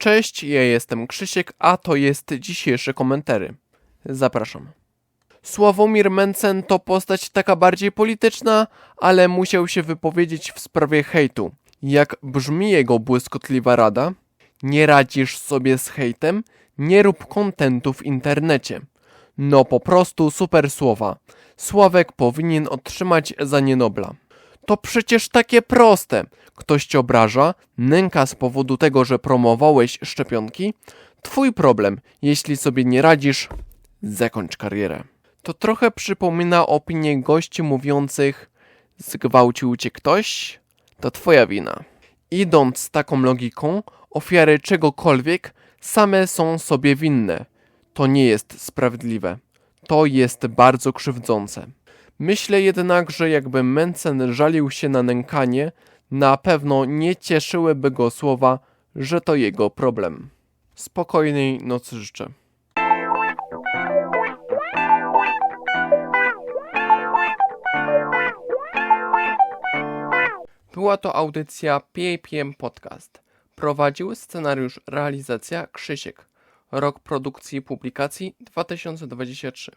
Cześć, ja jestem Krzysiek, a to jest dzisiejsze komentary. Zapraszam. Sławomir Mencen to postać taka bardziej polityczna, ale musiał się wypowiedzieć w sprawie hejtu. Jak brzmi jego błyskotliwa rada? Nie radzisz sobie z hejtem? Nie rób kontentu w internecie. No po prostu super słowa. Sławek powinien otrzymać za nie Nobla. To przecież takie proste. Ktoś cię obraża, nęka z powodu tego, że promowałeś szczepionki. Twój problem. Jeśli sobie nie radzisz, zakończ karierę. To trochę przypomina opinię gości mówiących zgwałcił cię ktoś, to twoja wina. Idąc z taką logiką, ofiary czegokolwiek same są sobie winne. To nie jest sprawiedliwe. To jest bardzo krzywdzące. Myślę jednak, że jakby Mencen żalił się na nękanie, na pewno nie cieszyłyby go słowa, że to jego problem. Spokojnej nocy życzę. Była to audycja PAPM Podcast. Prowadził scenariusz realizacja Krzysiek. Rok produkcji i publikacji 2023.